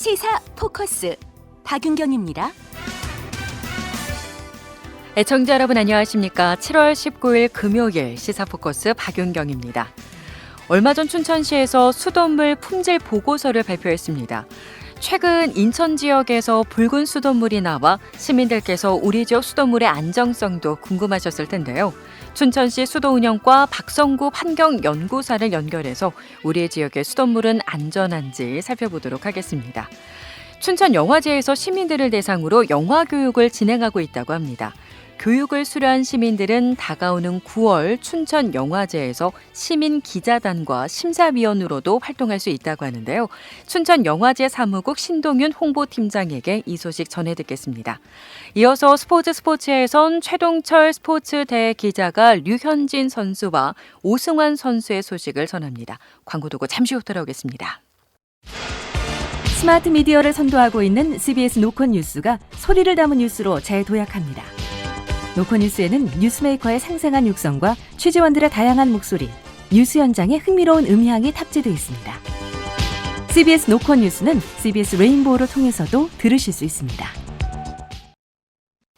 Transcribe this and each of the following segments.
시사 포커스 박윤경입니다. 애청자 여러분 안녕하십니까? 7월 19일 금요일 시사 포커스 박윤경입니다. 얼마 전 춘천시에서 수돗물 품질 보고서를 발표했습니다. 최근 인천 지역에서 붉은 수돗물이 나와 시민들께서 우리 지역 수돗물의 안정성도 궁금하셨을 텐데요. 춘천시 수도운영과 박성구 환경연구사를 연결해서 우리 지역의 수돗물은 안전한지 살펴보도록 하겠습니다. 춘천 영화제에서 시민들을 대상으로 영화 교육을 진행하고 있다고 합니다. 교육을 수료한 시민들은 다가오는 9월 춘천 영화제에서 시민 기자단과 심사위원으로도 활동할 수 있다고 하는데요. 춘천 영화제 사무국 신동윤 홍보팀장에게 이 소식 전해 듣겠습니다. 이어서 스포츠 스포츠에선 최동철 스포츠 대 기자가 류현진 선수와 오승환 선수의 소식을 전합니다. 광고 두고 잠시 후 돌아오겠습니다. 스마트 미디어를 선도하고 있는 CBS 노컷 뉴스가 소리를 담은 뉴스로 재도약합니다. 노컷 뉴스에는 뉴스메이커의 생생한 육성과 취재원들의 다양한 목소리, 뉴스 현장의 흥미로운 음향이 탑재되어 있습니다. CBS 노컷 뉴스는 CBS 레인보우를 통해서도 들으실 수 있습니다.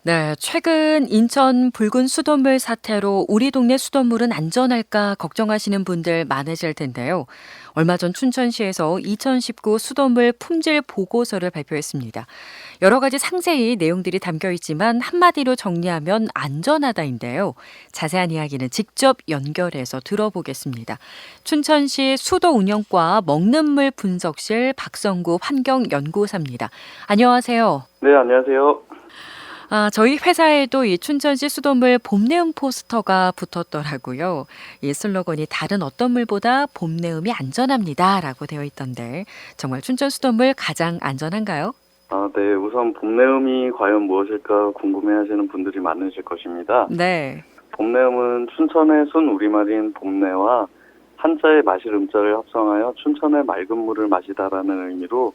네, 최근 인천 붉은 수돗물 사태로 우리 동네 수돗물은 안전할까 걱정하시는 분들 많으실 텐데요. 얼마 전 춘천시에서 2019 수돗물 품질 보고서를 발표했습니다. 여러 가지 상세히 내용들이 담겨 있지만 한마디로 정리하면 안전하다인데요. 자세한 이야기는 직접 연결해서 들어보겠습니다. 춘천시 수도운영과 먹는 물 분석실 박성구 환경연구사입니다. 안녕하세요. 네, 안녕하세요. 아, 저희 회사에도 이 춘천시 수돗물 봄내음 포스터가 붙었더라고요. 이 슬로건이 다른 어떤 물보다 봄내음이 안전합니다라고 되어 있던데 정말 춘천 수돗물 가장 안전한가요? 아, 네, 우선 봄내음이 과연 무엇일까 궁금해하시는 분들이 많으실 것입니다. 네. 봄내음은 춘천의 순 우리말인 봄내와 한자의 마실 음자를 합성하여 춘천의 맑은 물을 마시다라는 의미로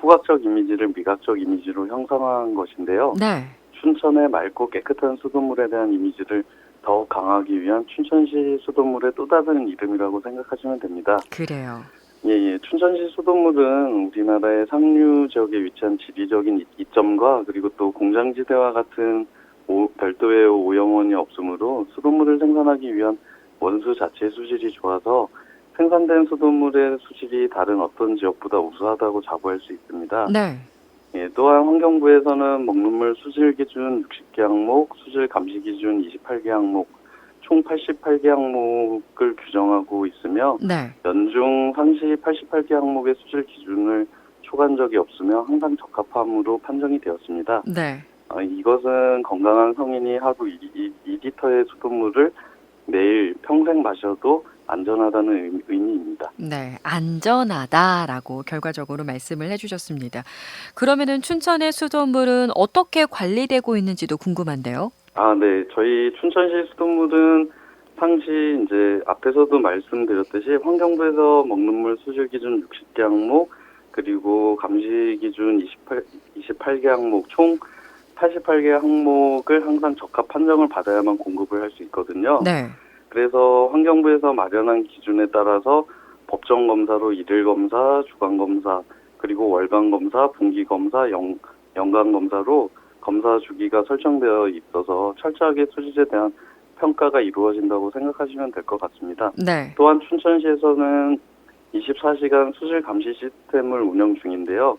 후각적 이미지를 미각적 이미지로 형성한 것인데요. 네. 춘천의 맑고 깨끗한 수돗물에 대한 이미지를 더욱 강화하기 위한 춘천시 수돗물의 또 다른 이름이라고 생각하시면 됩니다. 그래요. 예, 예. 춘천시 수돗물은 우리나라의 상류 지역에 위치한 지리적인 이- 이점과 그리고 또 공장지대와 같은 오- 별도의 오염원이 없으므로 수돗물을 생산하기 위한 원수 자체의 수질이 좋아서 생산된 수돗물의 수질이 다른 어떤 지역보다 우수하다고 자부할 수 있습니다. 네. 예, 또한 환경부에서는 먹는 물 수질 기준 60개 항목, 수질 감시 기준 28개 항목, 총 88개 항목을 규정하고 있으며 네. 연중 상시 88개 항목의 수질 기준을 초과한 적이 없으며 항상 적합함으로 판정이 되었습니다. 네. 어, 이것은 건강한 성인이 하루 2, 리터의 수돗물을 매일 평생 마셔도 안전하다는 의- 의미입니다. 네. 안전하다라고 결과적으로 말씀을 해 주셨습니다. 그러면은 춘천의 수돗물은 어떻게 관리되고 있는지도 궁금한데요. 아, 네. 저희 춘천시 수돗물은 상시 이제 앞에서도 말씀드렸듯이 환경부에서 먹는 물 수질 기준 60개 항목 그리고 감시 기준 28, 28개 항목 총 88개 항목을 항상 적합 판정을 받아야만 공급을 할 수 있거든요. 네. 그래서 환경부에서 마련한 기준에 따라서 법정 검사로 일일 검사, 주간 검사, 그리고 월간 검사, 분기 검사, 연, 연간 검사로 검사 주기가 설정되어 있어서 철저하게 수질에 대한 평가가 이루어진다고 생각하시면 될 것 같습니다. 네. 또한 춘천시에서는 24시간 수질 감시 시스템을 운영 중인데요.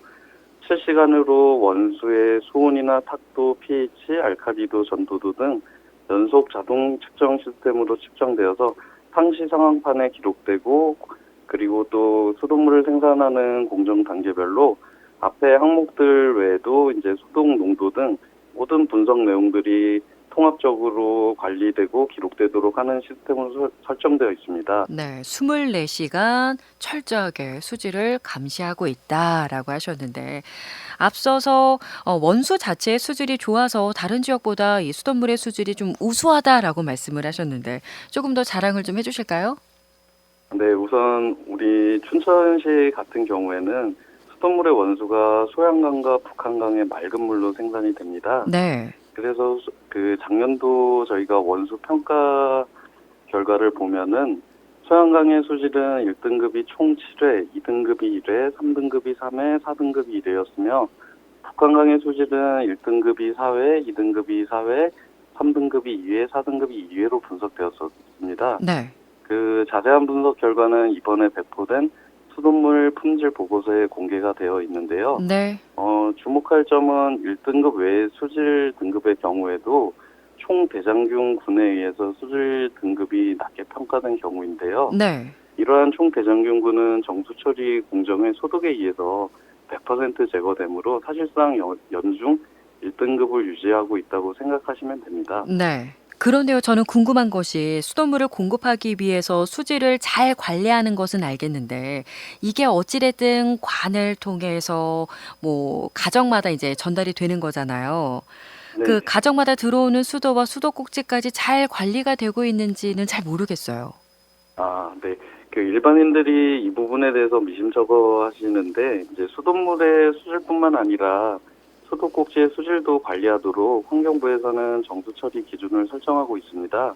실시간으로 원수의 수온이나 탁도, pH, 알카리도, 전도도 등 연속 자동 측정 시스템으로 측정되어서 상시 상황판에 기록되고 그리고 또 수돗물을 생산하는 공정 단계별로 앞에 항목들 외에도 이제 수동 농도 등 모든 분석 내용들이 통합적으로 관리되고 기록되도록 하는 시스템으로 설- 설정되어 있습니다. 네, 24시간 철저하게 수질을 감시하고 있다라고 하셨는데 앞서서 어, 원수 자체의 수질이 좋아서 다른 지역보다 이 수돗물의 수질이 좀 우수하다라고 말씀을 하셨는데 조금 더 자랑을 좀 해주실까요? 네, 우선 우리 춘천시 같은 경우에는 수돗물의 원수가 소양강과 북한강의 맑은 물로 생산이 됩니다. 네, 그래서 수- 그 작년도 저희가 원수 평가 결과를 보면은 소양강의 수질은 1등급이 총 7회, 2등급이 1회, 3등급이 3회, 4등급이 1회였으며 북한강의 수질은 1등급이 4회, 2등급이 4회, 3등급이 2회, 4등급이 2회로 분석되었습니다. 네. 그 자세한 분석 결과는 이번에 배포된 수돗물 품질 보고서에 공개가 되어 있는데요. 네. 어, 주목할 점은 1등급 외의 수질 등급의 경우에도 총 대장균 군에 의해서 수질 등급이 낮게 평가된 경우인데요. 네. 이러한 총 대장균 군은 정수 처리 공정의 소득에 의해서 100% 제거되므로 사실상 연- 연중 1등급을 유지하고 있다고 생각하시면 됩니다. 네. 그런데요, 저는 궁금한 것이 수돗물을 공급하기 위해서 수질을 잘 관리하는 것은 알겠는데 이게 어찌됐든 관을 통해서 뭐 가정마다 이제 전달이 되는 거잖아요. 네. 그 가정마다 들어오는 수도와 수도 꼭지까지 잘 관리가 되고 있는지는 잘 모르겠어요. 아, 네. 그 일반인들이 이 부분에 대해서 미심쩍어 하시는데 이제 수돗물의 수질뿐만 아니라 수도 꼭지의 수질도 관리하도록 환경부에서는 정수 처리 기준을 설정하고 있습니다.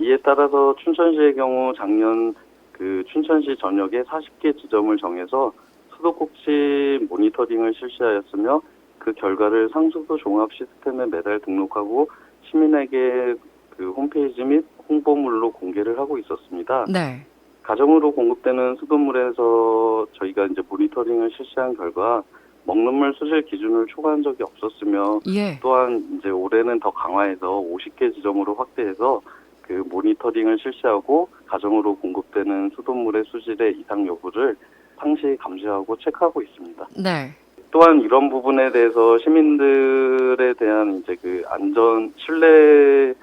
이에 따라서 춘천시의 경우 작년 그 춘천시 전역에 40개 지점을 정해서 수도 꼭지 모니터링을 실시하였으며 그 결과를 상수도 종합 시스템에 매달 등록하고 시민에게 그 홈페이지 및 홍보물로 공개를 하고 있었습니다. 네. 가정으로 공급되는 수돗물에서 저희가 이제 모니터링을 실시한 결과 먹는 물 수질 기준을 초과한 적이 없었으며 예. 또한 이제 올해는 더 강화해서 50개 지점으로 확대해서 그 모니터링을 실시하고 가정으로 공급되는 수돗물의 수질의 이상 여부를 상시 감시하고 체크하고 있습니다. 네. 또한 이런 부분에 대해서 시민들에 대한 이제 그 안전 신뢰를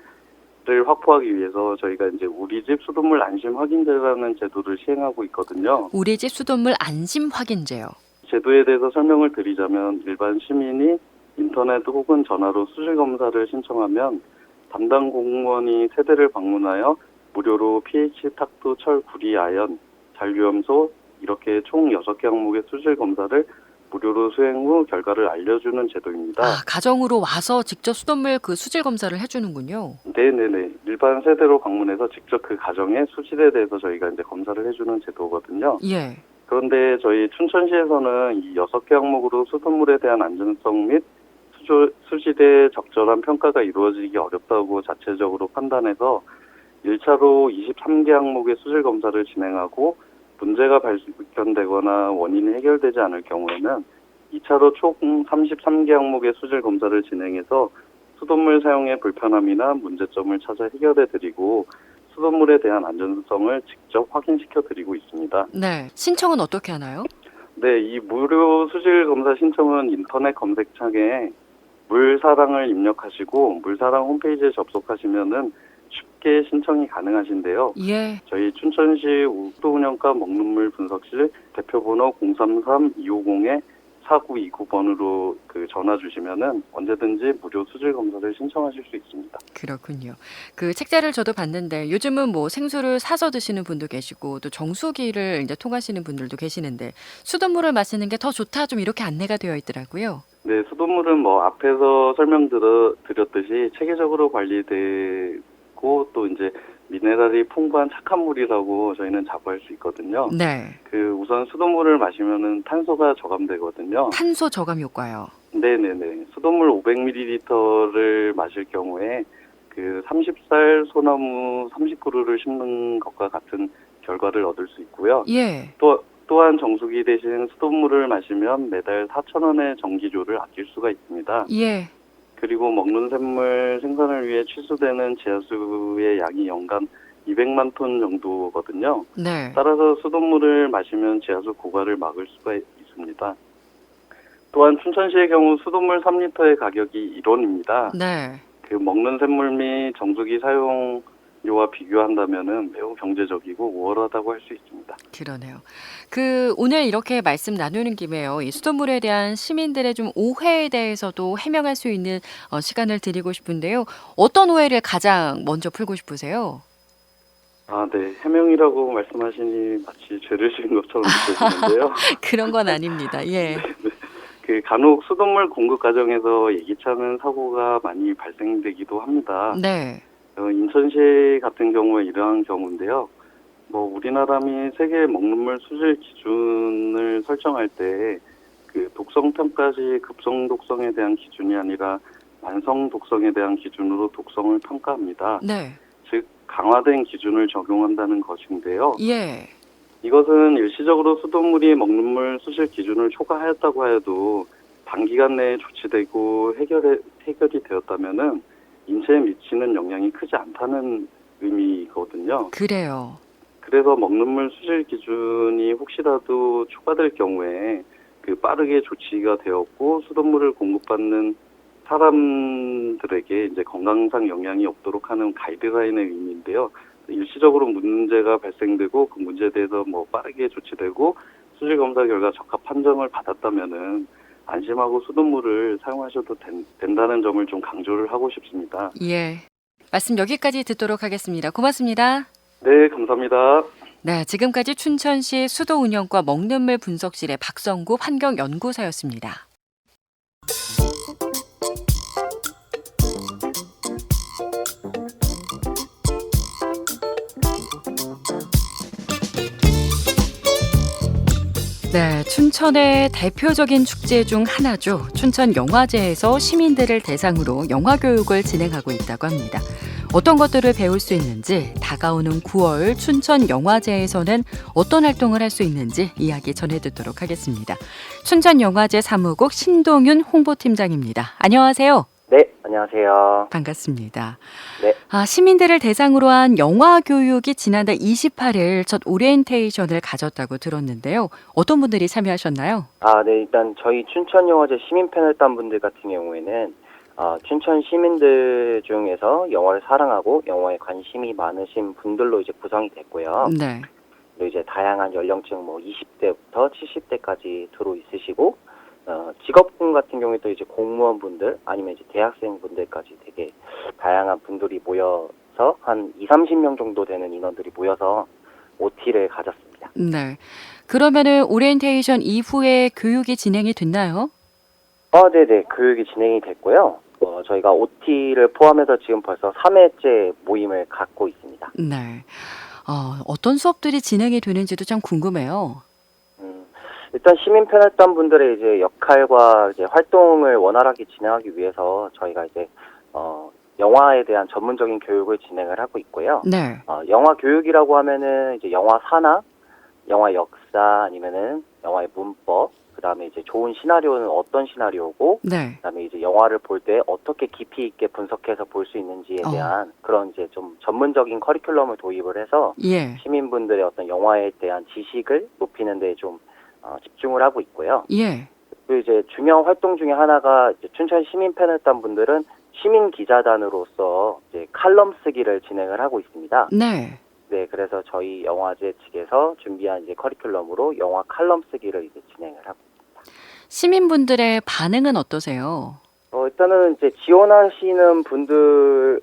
확보하기 위해서 저희가 이제 우리 집 수돗물 안심 확인제라는 제도를 시행하고 있거든요. 우리 집 수돗물 안심 확인제요. 제도에 대해서 설명을 드리자면 일반 시민이 인터넷 혹은 전화로 수질 검사를 신청하면 담당 공무원이 세대를 방문하여 무료로 pH, 탁도, 철, 구리, 아연, 잔류염소 이렇게 총 6개 항목의 수질 검사를 무료로 수행 후 결과를 알려주는 제도입니다. 아, 가정으로 와서 직접 수돗물 그 수질 검사를 해주는군요. 네네네. 일반 세대로 방문해서 직접 그 가정의 수질에 대해서 저희가 이제 검사를 해주는 제도거든요. 예. 그런데 저희 춘천시에서는 이 여섯 개 항목으로 수돗물에 대한 안전성 및 수조, 수질의 적절한 평가가 이루어지기 어렵다고 자체적으로 판단해서 1차로 23개 항목의 수질 검사를 진행하고 문제가 발견되거나 원인이 해결되지 않을 경우에는 2차로 총 33개 항목의 수질 검사를 진행해서 수돗물 사용의 불편함이나 문제점을 찾아 해결해 드리고 수돗물에 대한 안전성을 직접 확인시켜 드리고 있습니다. 네. 신청은 어떻게 하나요? 네, 이 무료 수질 검사 신청은 인터넷 검색창에 물사랑을 입력하시고 물사랑 홈페이지에 접속하시면은 쉽게 신청이 가능하신데요. 예. 저희 춘천시 우도운영과 먹는 물 분석실 대표번호 033-250에 4929번으로 그 전화 주시면은 언제든지 무료 수질 검사를 신청하실 수 있습니다. 그렇군요. 그 책자를 저도 봤는데 요즘은 뭐 생수를 사서 드시는 분도 계시고 또 정수기를 이제 통하시는 분들도 계시는데 수돗물을 마시는 게 더 좋다 좀 이렇게 안내가 되어 있더라고요. 네, 수돗물은 뭐 앞에서 설명드렸듯이 체계적으로 관리되고 또 이제 미네랄이 풍부한 착한 물이라고 저희는 자부할 수 있거든요. 네. 그 우선 수돗물을 마시면은 탄소가 저감되거든요. 탄소 저감 효과요. 네네네. 수돗물 500ml를 마실 경우에 그 30살 소나무 30그루를 심는 것과 같은 결과를 얻을 수 있고요. 예. 또 또한 정수기 대신 수돗물을 마시면 매달 4,000원의 전기료를 아낄 수가 있습니다. 예. 그리고 먹는 샘물 생산을 위해 취수되는 지하수의 양이 연간 200만 톤 정도거든요. 네. 따라서 수돗물을 마시면 지하수 고갈을 막을 수가 있습니다. 또한 춘천시의 경우 수돗물 3리터의 가격이 1원입니다. 네. 그 먹는 샘물 및 정수기 사용 료와 비교한다면은 매우 경제적이고 우월하다고 할 수 있습니다. 그러네요. 그 오늘 이렇게 말씀 나누는 김에요. 이 수돗물에 대한 시민들의 좀 오해에 대해서도 해명할 수 있는 어, 시간을 드리고 싶은데요. 어떤 오해를 가장 먼저 풀고 싶으세요? 아, 네. 해명이라고 말씀하시니 마치 죄를 지은 것처럼 느껴지는데요. 그런 건 아닙니다. 예. 그 간혹 수돗물 공급 과정에서 예기치 않은 사고가 많이 발생되기도 합니다. 네. 어, 인천시 같은 경우에 이러한 경우인데요. 뭐 우리나라 및 세계 먹는물 수질 기준을 설정할 때 그 독성 평가 시 급성 독성에 대한 기준이 아니라 완성 독성에 대한 기준으로 독성을 평가합니다. 네. 즉 강화된 기준을 적용한다는 것인데요. 예. 이것은 일시적으로 수돗물이 먹는 물 수질 기준을 초과하였다고 해도 단기간 내에 조치되고 해결해, 해결이 되었다면은 인체에 미치는 영향이 크지 않다는 의미거든요. 그래요. 그래서 먹는 물 수질 기준이 혹시라도 초과될 경우에 그 빠르게 조치가 되었고 수돗물을 공급받는 사람들에게 이제 건강상 영향이 없도록 하는 가이드라인의 의미인데요. 일시적으로 문제가 발생되고 그 문제에 대해서 뭐 빠르게 조치되고 수질 검사 결과 적합 판정을 받았다면은 안심하고 수돗물을 사용하셔도 된, 된다는 점을 좀 강조를 하고 싶습니다. 예. 말씀 여기까지 듣도록 하겠습니다. 고맙습니다. 네, 감사합니다. 네, 지금까지 춘천시 수도 운영과 먹는 물 분석실의 박성구 환경연구사였습니다. 네, 춘천의 대표적인 축제 중 하나죠. 춘천 영화제에서 시민들을 대상으로 영화 교육을 진행하고 있다고 합니다. 어떤 것들을 배울 수 있는지 다가오는 9월 춘천 영화제에서는 어떤 활동을 할 수 있는지 이야기 전해 듣도록 하겠습니다. 춘천 영화제 사무국 신동윤 홍보팀장입니다. 안녕하세요. 네, 안녕하세요. 반갑습니다. 네. 아, 시민들을 대상으로 한 영화 교육이 지난달 28일 첫 오리엔테이션을 가졌다고 들었는데요. 어떤 분들이 참여하셨나요? 아, 네, 일단 저희 춘천 영화제 시민 패널 단 분들 같은 경우에는 어, 춘천 시민들 중에서 영화를 사랑하고 영화에 관심이 많으신 분들로 이제 구성이 됐고요. 네. 그리고 이제 다양한 연령층 뭐 20대부터 70대까지 들어 있으시고 어, 직업군 같은 경우에도 이제 공무원분들 아니면 이제 대학생분들까지 되게 다양한 분들이 모여서 한 2, 30명 정도 되는 인원들이 모여서 OT를 가졌습니다. 네. 그러면은 오리엔테이션 이후에 교육이 진행이 됐나요? 아, 네네. 교육이 진행이 됐고요. 어, 저희가 OT를 포함해서 지금 벌써 3회째 모임을 갖고 있습니다. 네. 어, 어떤 수업들이 진행이 되는지도 참 궁금해요. 음, 일단 시민 패널단 분들의 이제 역할과 이제 활동을 원활하게 진행하기 위해서 저희가 이제 어, 영화에 대한 전문적인 교육을 진행을 하고 있고요. 네. 어, 영화 교육이라고 하면은 이제 영화 산화, 영화 역사 아니면은 영화의 문법, 그다음에 이제 좋은 시나리오는 어떤 시나리오고 네. 그다음에 이제 영화를 볼 때 어떻게 깊이 있게 분석해서 볼 수 있는지에 어. 대한 그런 이제 좀 전문적인 커리큘럼을 도입을 해서 예. 시민분들의 어떤 영화에 대한 지식을 높이는 데좀 어, 집중을 하고 있고요. 예. 그리고 이제 중요한 활동 중에 하나가 이제 춘천 시민 패널단 분들은 시민 기자단으로서 이제 칼럼 쓰기를 진행을 하고 있습니다. 네. 네, 그래서 저희 영화제 측에서 준비한 이제 커리큘럼으로 영화 칼럼 쓰기를 이제 진행을 하고 시민분들의 반응은 어떠세요? 어, 일단은 이제 지원하시는 분들의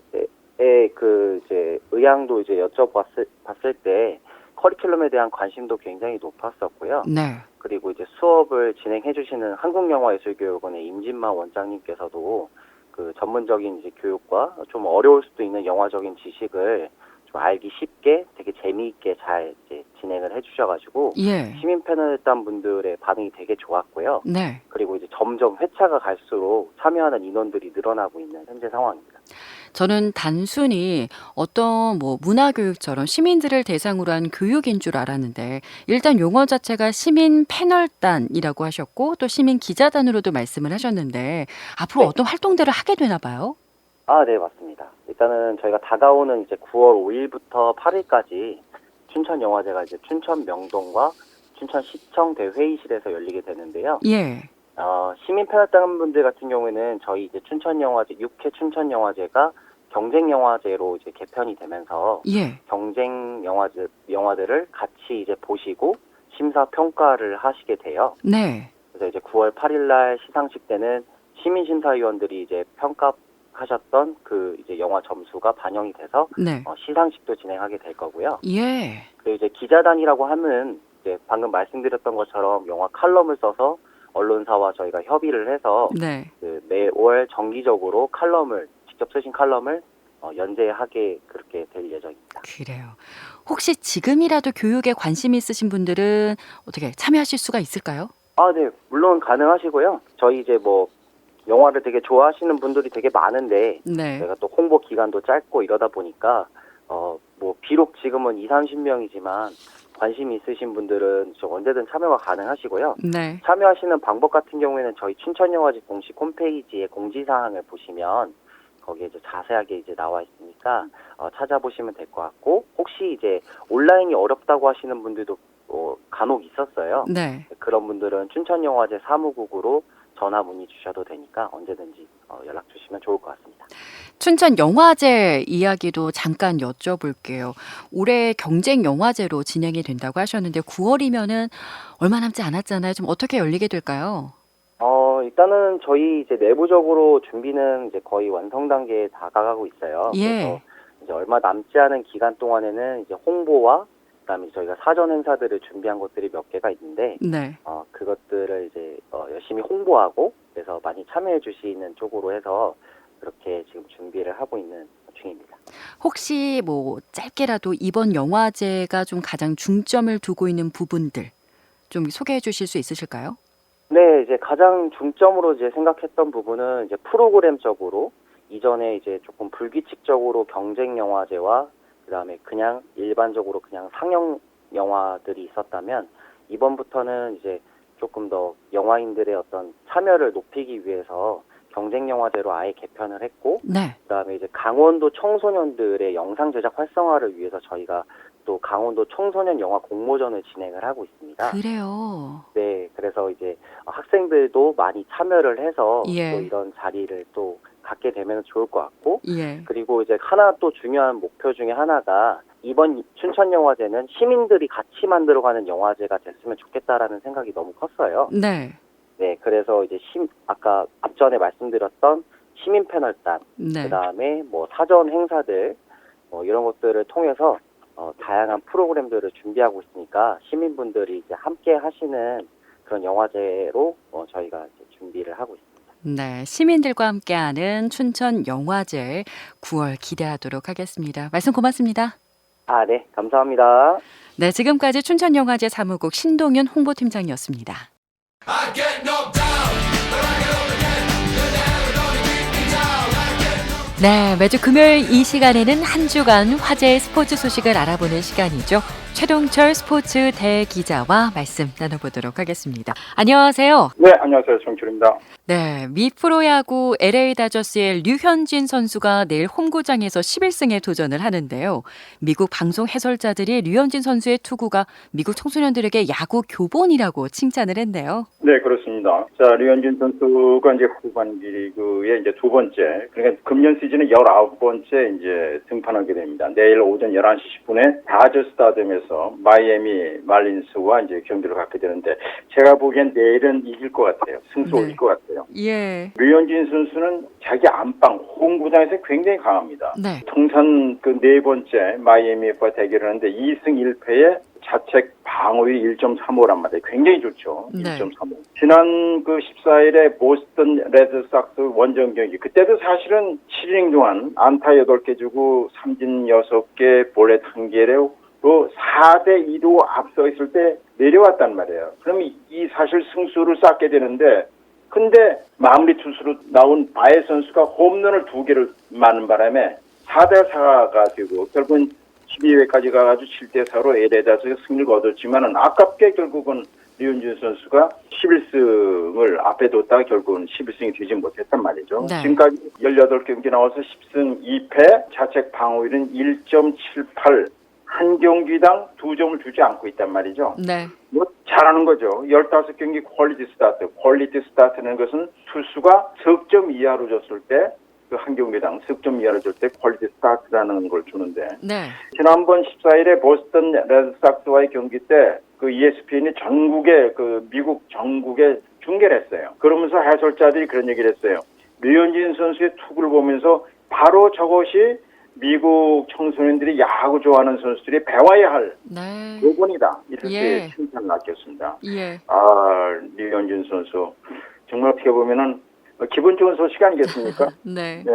그 이제 의향도 이제 여쭤봤을 봤을 때 커리큘럼에 대한 관심도 굉장히 높았었고요. 네. 그리고 이제 수업을 진행해 주시는 한국영화예술교육원의 임진만 원장님께서도 그 전문적인 이제 교육과 좀 어려울 수도 있는 영화적인 지식을 좀 알기 쉽게 되게 재미있게 잘 이제 진행을 해 주셔가지고 예. 시민 패널단 분들의 반응이 되게 좋았고요. 네. 그리고 이제 점점 회차가 갈수록 참여하는 인원들이 늘어나고 있는 현재 상황입니다. 저는 단순히 어떤 뭐 문화교육처럼 시민들을 대상으로 한 교육인 줄 알았는데 일단 용어 자체가 시민 패널단이라고 하셨고 또 시민 기자단으로도 말씀을 하셨는데 앞으로 네. 어떤 활동들을 하게 되나 봐요? 아, 네, 맞습니다. 일단은 저희가 다가오는 이제 9월 5일부터 8일까지 춘천 영화제가 이제 춘천 명동과 춘천 시청 대회의실에서 열리게 되는데요. 예. 어, 시민 패널단 분들 같은 경우에는 저희 이제 춘천 영화제 6회 춘천 영화제가 경쟁 영화제로 이제 개편이 되면서 예. 경쟁 영화제 영화들을 같이 이제 보시고 심사 평가를 하시게 돼요. 네. 그래서 이제 9월 8일 날 시상식 때는 시민 심사위원들이 이제 평가하셨던 그 이제 영화 점수가 반영이 돼서 네. 어, 시상식도 진행하게 될 거고요. 예. 그리고 이제 기자단이라고 하면 이제 방금 말씀드렸던 것처럼 영화 칼럼을 써서 언론사와 저희가 협의를 해서 네. 그 매 월 정기적으로 칼럼을 직접 쓰신 칼럼을 어, 연재하게 그렇게 될 예정입니다. 그래요. 혹시 지금이라도 교육에 관심 있으신 분들은 어떻게 참여하실 수가 있을까요? 아, 네. 물론 가능하시고요. 저희 이제 뭐 영화를 되게 좋아하시는 분들이 되게 많은데 네. 제가 또 홍보 기간도 짧고 이러다 보니까 어 뭐 비록 지금은 2, 30명이지만 관심 있으신 분들은 저 언제든 참여가 가능하시고요. 네. 참여하시는 방법 같은 경우에는 저희 춘천영화제 공식 홈페이지에 공지사항을 보시면 거기에 이제 자세하게 이제 나와 있으니까 어, 찾아보시면 될 것 같고 혹시 이제 온라인이 어렵다고 하시는 분들도 어, 간혹 있었어요. 네. 그런 분들은 춘천영화제 사무국으로 전화 문의 주셔도 되니까 언제든지 어, 연락 주시면 좋을 것 같습니다. 춘천 영화제 이야기도 잠깐 여쭤볼게요. 올해 경쟁 영화제로 진행이 된다고 하셨는데 9월이면은 얼마 남지 않았잖아요. 좀 어떻게 열리게 될까요? 어, 일단은 저희 이제 내부적으로 준비는 이제 거의 완성 단계에 다가가고 있어요. 예. 그래서 이제 얼마 남지 않은 기간 동안에는 이제 홍보와 그다음에 저희가 사전 행사들을 준비한 것들이 몇 개가 있는데 네. 어, 그것들을 이제 어, 열심히 홍보하고 그래서 많이 참여해 주시는 쪽으로 해서 그렇게 지금 준비를 하고 있는 중입니다. 혹시 뭐 짧게라도 이번 영화제가 좀 가장 중점을 두고 있는 부분들 좀 소개해 주실 수 있으실까요? 네, 이제 가장 중점으로 이제 생각했던 부분은 이제 프로그램적으로 이전에 이제 조금 불규칙적으로 경쟁 영화제와 그다음에 그냥 일반적으로 그냥 상영 영화들이 있었다면 이번부터는 이제 조금 더 영화인들의 어떤 참여를 높이기 위해서 경쟁 영화제로 아예 개편을 했고 네. 그다음에 이제 강원도 청소년들의 영상 제작 활성화를 위해서 저희가 또 강원도 청소년 영화 공모전을 진행을 하고 있습니다. 그래요. 네, 그래서 이제 학생들도 많이 참여를 해서 예. 또 이런 자리를 또 갖게 되면 좋을 것 같고 예. 그리고 이제 하나 또 중요한 목표 중에 하나가 이번 춘천 영화제는 시민들이 같이 만들어가는 영화제가 됐으면 좋겠다라는 생각이 너무 컸어요. 네. 네, 그래서 이제 심 아까 앞전에 말씀드렸던 시민 패널단, 네. 그다음에 뭐 사전 행사들 뭐 이런 것들을 통해서 어, 다양한 프로그램들을 준비하고 있으니까 시민분들이 이제 함께 하시는 그런 영화제로 어, 저희가 이제 준비를 하고 있습니다. 네, 시민들과 함께하는 춘천 영화제 9월 기대하도록 하겠습니다. 말씀 고맙습니다. 아, 네, 감사합니다. 네, 지금까지 춘천 영화제 사무국 신동윤 홍보팀장이었습니다. 네, 매주 금요일 이 시간에는 한 주간 화제의 스포츠 소식을 알아보는 시간이죠. 최동철 스포츠 대기자와 말씀 나눠보도록 하겠습니다. 안녕하세요. 네, 안녕하세요. 정철입니다. 네, 미 프로야구 LA 다저스의 류현진 선수가 내일 홈구장에서 11승에 도전을 하는데요. 미국 방송 해설자들이 류현진 선수의 투구가 미국 청소년들에게 야구 교본이라고 칭찬을 했네요. 네, 그렇습니다. 자, 류현진 선수가 이제 후반기 리그의 이제 두 번째, 그러니까 금년 시즌의 19번째 이제 등판하게 됩니다. 내일 오전 11시 10분에 다저 스타디움에서 마이애미 말린스와 이제 경기를 갖게 되는데 제가 보기엔 내일은 이길 것 같아요. 승수 네. 올릴 것 같아요. 예. 류현진 선수는 자기 안방 홈구장에서 굉장히 강합니다. 네. 통산 그 네 번째 마이애미와 대결을 하는데 2승 1패에 자책 방어율 1.35란 말이에요. 굉장히 좋죠. 네. 1.35. 지난 그 14일에 보스턴 레드삭스 원정 경기 그때도 사실은 7이닝 동안 안타 8개 주고 삼진 6개 볼넷 1개로 그 4대 2로 앞서 있을 때 내려왔단 말이에요. 그럼 이- 이 사실 승수를 쌓게 되는데 근데 마무리 투수로 나온 바에 선수가 홈런을 두 개를 맞는 바람에 4대 4가 되고 결국은 12회까지 가가지고 7대 4로 LA다서 승리를 거뒀지만은 아깝게 결국은 류현진 선수가 11승을 앞에 뒀다가 결국은 11승이 되지 못했단 말이죠. 네. 지금까지 18경기 나와서 10승 2패, 자책 방어율은 1.78, 한 경기당 두 점을 주지 않고 있단 말이죠. 네. 뭐 잘하는 거죠. 15경기 퀄리티 스타트. 퀄리티 스타트는 것은 투수가 석점 이하로 줬을 때 그 한 경기당 석점 이하로 줄 때 퀄리티 스타트라는 걸 주는데 네. 지난번 14일에 보스턴 레드삭스와의 경기 때 그 ESPN이 전국에 그 미국 전국에 중계를 했어요. 그러면서 해설자들이 그런 얘기를 했어요. 류현진 선수의 투구를 보면서 바로 저것이 미국 청소년들이 야구 좋아하는 선수들이 배워야 할 네. 교본이다. 이렇게 예. 칭찬을 아꼈습니다. 예. 아, 류현진 선수. 정말 어떻게 보면은 어, 기분 좋은 소식 아니겠습니까? 네. 네.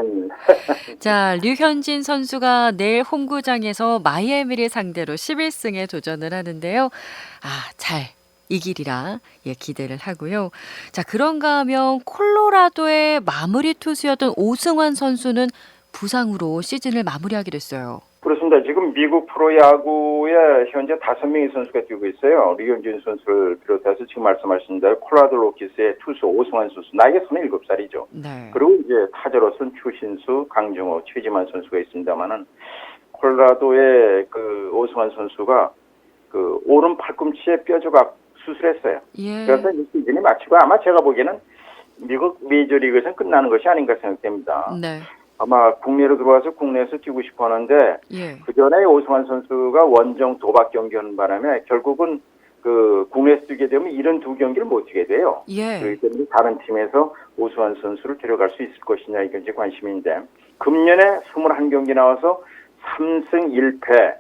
자, 류현진 선수가 내일 홈구장에서 마이애미를 상대로 11승에 도전을 하는데요. 아, 잘 이기리라 예, 기대를 하고요. 자, 그런가 하면 콜로라도의 마무리 투수였던 오승환 선수는 부상으로 시즌을 마무리하게 됐어요. 그렇습니다. 지금 미국 프로야구에 현재 다섯 명의 선수가 뛰고 있어요. 류현진 선수를 비롯해서 지금 말씀하신 대로 콜라도 로키스의 투수 오승환 선수, 나이가 37살이죠. 네. 그리고 이제 타자로서는 추신수, 강정호, 최지만 선수가 있습니다만은 콜라도의 그 오승환 선수가 그 오른 팔꿈치에 뼈 조각 수술했어요. 예. 그래서 이 시즌이 마치고 아마 제가 보기에는 미국 메이저리그에서는 끝나는 것이 아닌가 생각됩니다. 네. 아마 국내로 들어와서 국내에서 뛰고 싶어 하는데 예. 그 전에 오승환 선수가 원정 도박 경기하는 바람에 결국은 그 국내에서 뛰게 되면 이런 두 경기를 못 뛰게 돼요. 예. 그렇기 때문에 다른 팀에서 오승환 선수를 데려갈 수 있을 것이냐 이게 이제 관심인데 금년에 21경기 나와서 3승 1패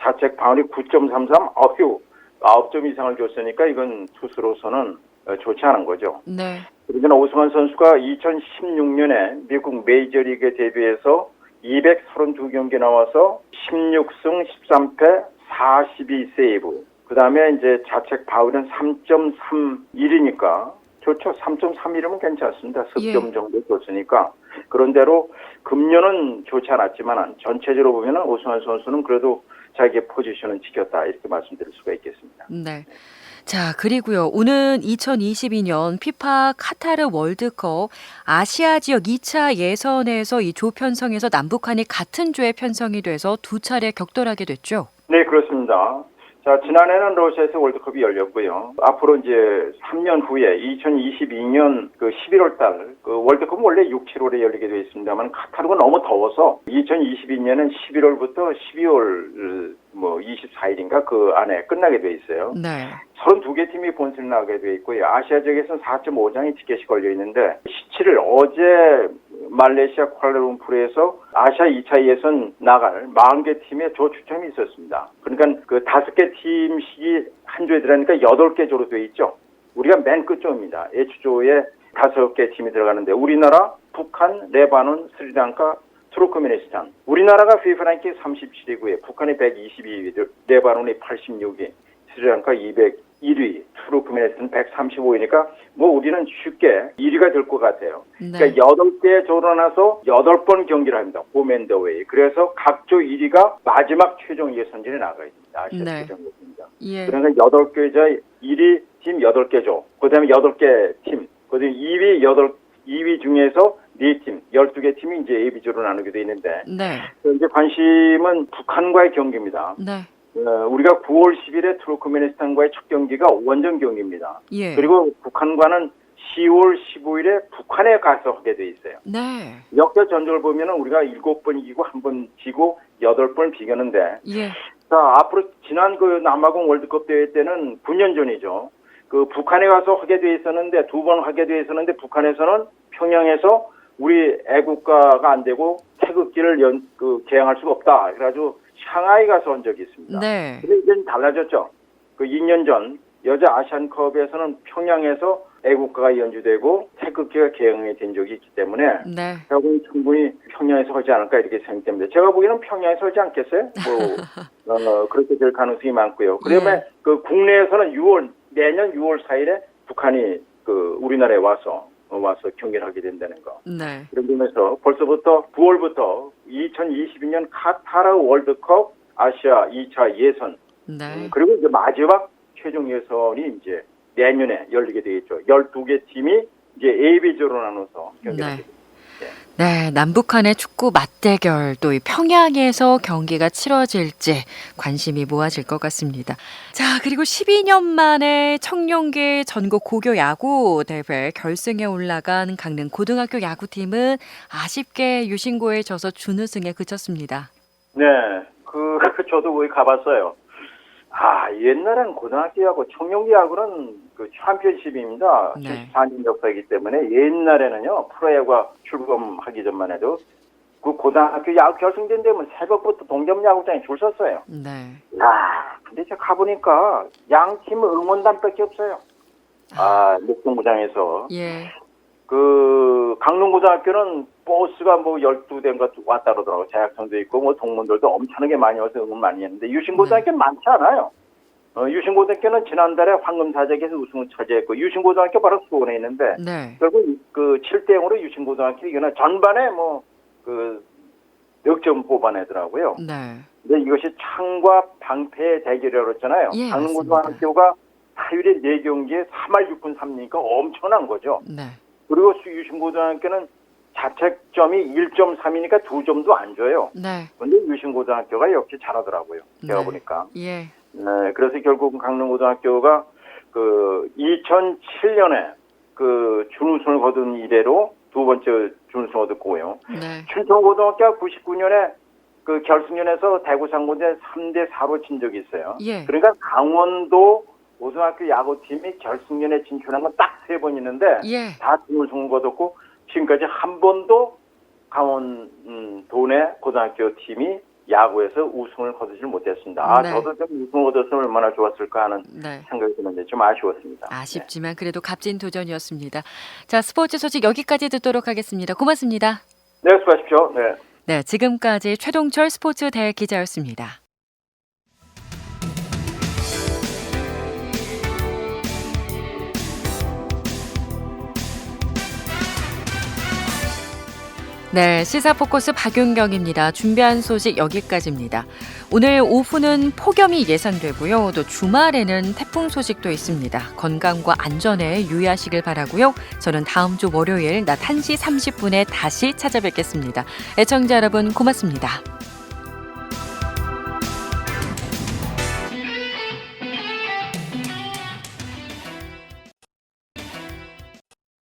자책 방어리 9.33 어휴 9점 이상을 줬으니까 이건 투수로서는 어, 좋지 않은 거죠. 네. 그러나 오승환 선수가 2016년에 미국 메이저리그에 데뷔해서 232경기 나와서 16승 13패 42세이브. 그 다음에 이제 자책 바울은 3.31이니까 좋죠. 3.31이면 괜찮습니다. 습점 예. 정도 줬으니까. 그런대로 금년은 좋지 않았지만 전체적으로 보면 오승환 선수는 그래도 자기의 포지션은 지켰다 이렇게 말씀드릴 수가 있겠습니다. 네. 자, 그리고요. 오는 2022년 피파 카타르 월드컵 아시아 지역 2차 예선에서 이 조 편성에서 남북한이 같은 조에 편성이 돼서 두 차례 격돌하게 됐죠. 네, 그렇습니다. 자, 지난해는 러시아에서 월드컵이 열렸고요. 앞으로 이제 3년 후에 2022년 그 11월 달, 그 월드컵은 원래 6, 7월에 열리게 되어 있습니다만 카타르가 너무 더워서 2022년은 11월부터 12월 뭐 24일인가 그 안에 끝나게 돼 있어요. 네. 32개 팀이 본선을 나가게 돼 있고요. 아시아 지역에서는 4.5장의 티켓이 걸려 있는데 17일 어제 말레이시아 쿠알라룸푸르에서 아시아 2차 예선 나갈 40개 팀의 조 추첨이 있었습니다. 그러니까 그 다섯 개 팀씩이 한 조에 들어가니까 여덟 개 조로 돼 있죠. 우리가 맨 끝조입니다. H조에 다섯 개 팀이 들어가는데 우리나라, 북한, 레바논, 스리랑카, 투르크메니스탄. 우리나라가 FIFA 랭킹 37위고요. 북한이 122위, 레바논이 86위, 스리랑카 201위, 투르크메니스탄 135위니까 뭐 우리는 쉽게 1위가 될 것 같아요. 네. 그러니까 여덟 개 조로 나서 여덟 번 경기를 합니다. 홈앤더웨이. 그래서 각조 1위가 마지막 최종 예선전에 나가야 됩니다. 아시아 네. 최종 예선전. 예. 그러니까 여덟 개자 1위 팀 여덟 개 조. 그 다음에 여덟 개 팀. 그 다음에 2위 여덟 2위 중에서 네 팀, 12개 팀이 이제 AB조로 나누게 돼 있는데 네. 이제 관심은 북한과의 경기입니다. 네. 어, 우리가 9월 10일에 투르크메니스탄과의 첫 경기가 원정 경기입니다. 예. 그리고 북한과는 10월 15일에 북한에 가서 하게 돼 있어요. 네. 역대 전적을 보면은 우리가 7번 이기고 한번 지고 8번 비겼는데 예. 자, 앞으로 지난 그 남아공 월드컵 대회 때는 9년 전이죠. 그 북한에 가서 하게 돼 있었는데 두 번 하게 돼 있었는데 북한에서는 평양에서 우리 애국가가 안 되고 태극기를 연, 그 개항할 수가 없다. 그래가지고 샹하이 가서 한 적이 있습니다. 네. 근데 이제는 달라졌죠. 그 2년 전 여자 아시안컵에서는 평양에서 애국가가 연주되고 태극기가 개항이 된 적이 있기 때문에 네. 결국은 충분히 평양에서 하지 않을까 이렇게 생각됩니다. 제가 보기에는 평양에서 하지 않겠어요? 뭐 어, 그렇게 될 가능성이 많고요. 그다음에 예. 그 국내에서는 6월 내년 6월 4일에 북한이 그 우리나라에 와서 어, 와서 경기를 하게 된다는 거. 네. 그런 점에서 벌써부터 9월부터 2022년 카타르 월드컵 아시아 2차 예선 네. 음, 그리고 이제 마지막 최종 예선이 이제 내년에 열리게 되겠죠. 12개 팀이 이제 AB조로 나눠서 경기를 네. 하게 됩니다. 네, 남북한의 축구 맞대결 또 이 평양에서 경기가 치러질지 관심이 모아질 것 같습니다. 자, 그리고 12년 만에 청룡계 전국 고교 야구 대회 결승에 올라간 강릉 고등학교 야구팀은 아쉽게 유신고에 져서 준우승에 그쳤습니다. 네, 그 저도 거기 가봤어요. 아 옛날엔 고등학교 야구, 청룡 야구는 그 챔피언십입니다. 네. 74년 역사이기 때문에 옛날에는요 프로야구가 출범하기 전만 해도 그 고등학교 야구 결승전 되면 새벽부터 동점 야구장에 줄 섰어요. 네. 야, 근데 제가 가보니까 양 팀 응원단밖에 없어요. 아, 목동구장에서 예. 그 강릉고등학교는 버스가 뭐 12대인가 왔다 그러더라고요. 재학생도 있고 뭐 동문들도 엄청나게 많이 와서 응원 많이 했는데 유신고등학교는 많지 않아요. 어, 유신고등학교는 지난달에 황금사직에서 우승을 차지했고 유신고등학교 바로 수원에 있는데 네. 결국 그 7대 0으로 유신고등학교 이거는 전반에 뭐그 역점 뽑아내더라고요. 네. 근데 이것이 창과 방패의 대결이라고 했잖아요. 예, 강릉고등학교가 타율이 4경기에 3할 6분 3리니까 엄청난 거죠. 네. 그리고 유신고등학교는 자책점이 1.3이니까 2점도 안 줘요. 네. 근데 유신고등학교가 역시 잘하더라고요. 제가 네. 보니까. 예. 네, 그래서 결국 강릉고등학교가 그 2007년에 그 준우승을 거둔 이래로 두 번째 준우승을 얻었고요. 네. 춘천고등학교가 99년에 그 결승전에서 대구 상고대 3대 4로 진 적이 있어요. 예. 그러니까 강원도 고등학교 야구팀이 결승전에 진출한 건 딱 세 번 있는데 예. 다 준우승을 거뒀고 지금까지 한 번도 강원도 내 고등학교 팀이 야구에서 우승을 거두질 못했습니다. 아, 네. 저도 좀 우승을 거뒀으면 얼마나 좋았을까 하는 네. 생각이 드는데 좀 아쉬웠습니다. 아쉽지만 그래도 값진 도전이었습니다. 자, 스포츠 소식 여기까지 듣도록 하겠습니다. 고맙습니다. 네, 네 수고하십시오. 네. 네, 지금까지 최동철 스포츠 대학 기자였습니다. 네, 시사 포커스 박윤경입니다. 준비한 소식 여기까지입니다. 오늘 오후는 폭염이 예상되고요. 또 주말에는 태풍 소식도 있습니다. 건강과 안전에 유의하시길 바라고요. 저는 다음 주 월요일 낮 1시 30분에 다시 찾아뵙겠습니다. 애청자 여러분 고맙습니다.